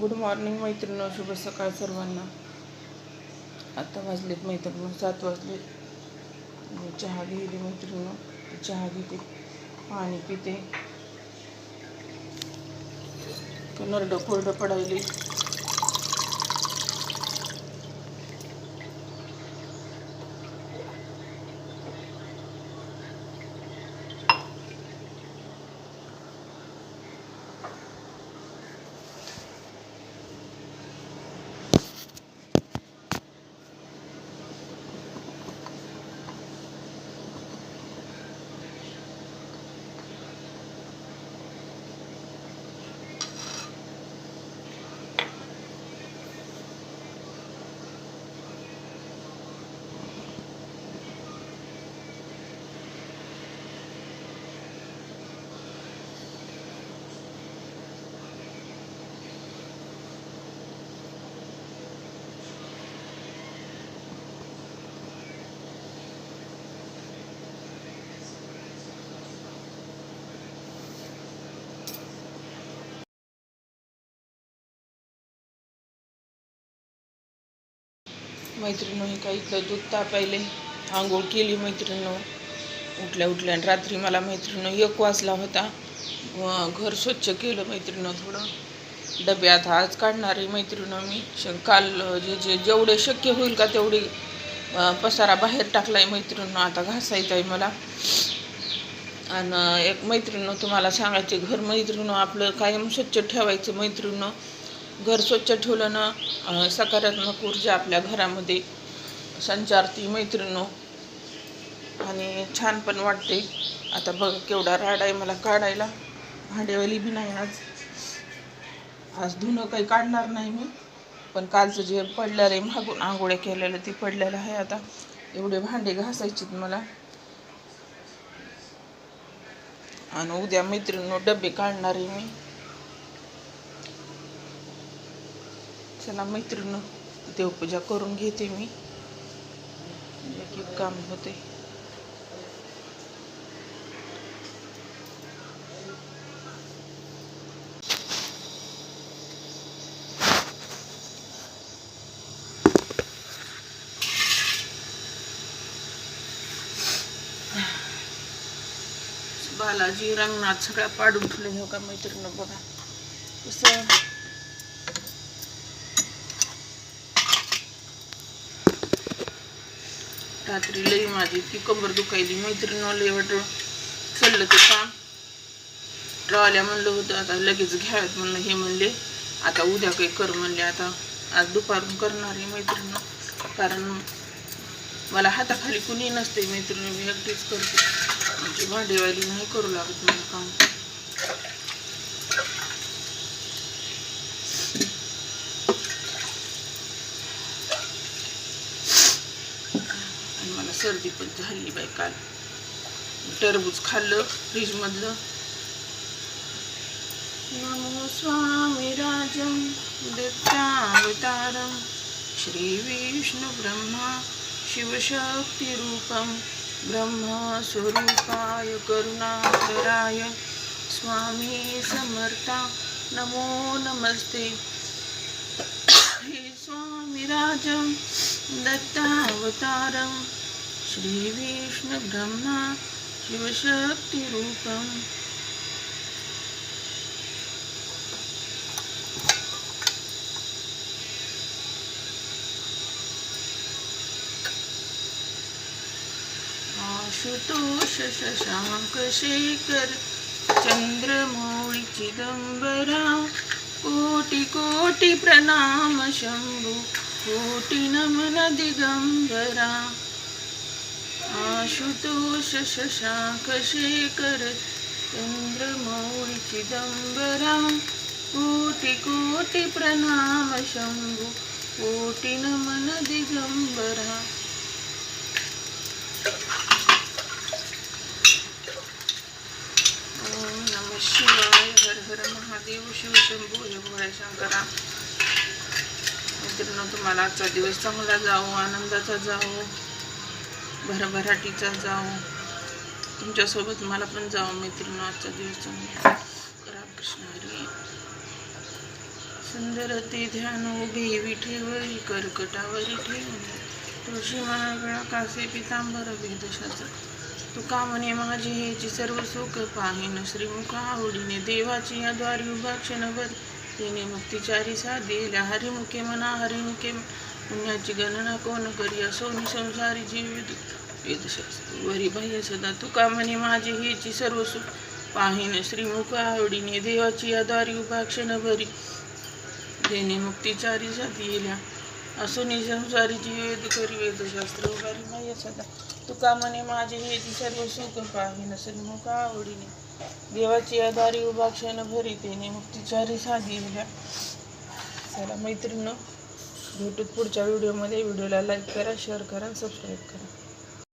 Good morning मैत्रिणी शुभ सकाळ सर्वांना. आता वाजलेत मैत्रिणी सात वाजले. चहा घेतली मैत्रिणी चहा घेते पाणी पिते. नरडं कोरडं पडायली मैत्रिणी हे काही इथलं दूध तापायले आंघोळ केली मैत्रिणी उठल्या उठल्या आणि रात्री मला मैत्रिणी एक वाजला होता. घर स्वच्छ केलं मैत्रिणी थोडं. डब्यात आज काढणार आहे मैत्रिणी मी. श काल जे जे जेवढे शक्य होईल का तेवढे पसारा बाहेर टाकलाय मैत्रिणी आता घासायचं आहे मला. आणि एक मैत्रिणी तुम्हाला सांगायचे घर मैत्रिणी आपलं कायम स्वच्छ ठेवायचं मैत्रिणी घर स्वच्छ ठेवलं ना सकारात्मक ऊर्जा आपल्या घरामध्ये संचारती मैत्रिणो आणि छान पण वाटते. आता बघ केवढा राड आहे मला काढायला. भांडेवाली बी नाही आज. आज धुणं काही काढणार नाही मी. पण कालचं जे पडलेलं आहे मागून आंघोळ्या केलेलं ते पडलेलं आहे आता. एवढे भांडे घासायचेत मला. आणि उद्या मैत्रिणी डबे काढणार आहे मी. चला मैत्रीण देवपूजा करून घेते मी. एक काम होते. बालाजी रंगनाथ सगळ्या पाडून ठेवले हो का मैत्रिणी बघा. कसं रात्री लई माझी इतकी कंबर दुखायली. मैत्रिणी एवढं वाटलं चाललं ते काम. ट्रॉल्या म्हणलं होतं आता लगेच घ्यावेत म्हणलं हे म्हणले आता उद्या काही कर म्हणले आता आज दुपारून करणार आहे मैत्रिणी कारण मला हाताखाली कुणी नसते मैत्रिणी मी एकटीच करते. म्हणजे भांडेवाली नाही करू लागत मला काम. सर्दी पण झाली बाई काल. टरबूज खाल्लं फ्रीजमधलं. नमो स्वामी राजम दत्तावतारम श्री विष्णू ब्रह्मा शिवशक्तिरूपं ब्रह्मस्वरूपाय करुणाकराय स्वामी समर्था नमो नमस्ते. हे स्वामिराजं दत्तावतारं. श्रीविष्णुब्रह्मा शिवशक्तिरूपम् आशुतोष शशांक शेखर चंद्रमौळी चिदंबरा कोटि कोटि प्रणाम शंभु कोटि नमन दिगंबरा आशुतोष शशांक शेखर चंद्रमौळी चिदंबरा कोटि कोटि प्रणाम शंभु कोटि नमन दिगंबरा। ओम नम शिवाय हर हर महादेव शिव शंभू हे भोळ्या शंकरा मित्रांनो तुम्हाला आजचा दिवस चांगला जावो आनंदाचा जावो. भरभराटीचा जावो तुमच्यासोबत मला पण जावं मैत्रिणी आजचा दिवस रामकृष्ण हरी. सुंदर ते ध्यान उभे विठेवरी कर्कटावरी ठेवून. तुळशी माळा कासे पितांबर वेदशास्त्र. तुका म्हणे माझी हेची सर्व सुख पाहिन. श्रीमुखा आवडीने देवाची या द्वारी उभा क्षणभर तिने मुक्तिचारी साधेल्या हरिमुखे मना हरिमुखे पुण्याची गणना कोण करी? असो संसारी जीवित. वेदशास्त्र वरी बाह्य सदा तुका म्हणे माझी हेची सर्व सुख. पाहिन श्रीमुख आवडीने देवाची आधारी द्वारी उभा क्षणभरी देणे मुक्तिचारी जाती येल्या असुनी संसारी वेद करी वेदशास्त्र उभारी माय सदा तुका म्हणे माझे हे सर्व सुख. पाहिन श्रीमुख आवडीने देवाची आधारी उभा क्षण भरी. तेने मुक्तिचारी साधी येल्या चला मैत्रिणी भेटूत पुढच्या व्हिडिओमध्ये व्हिडिओला लाईक करा शेअर करा सबस्क्राईब करा.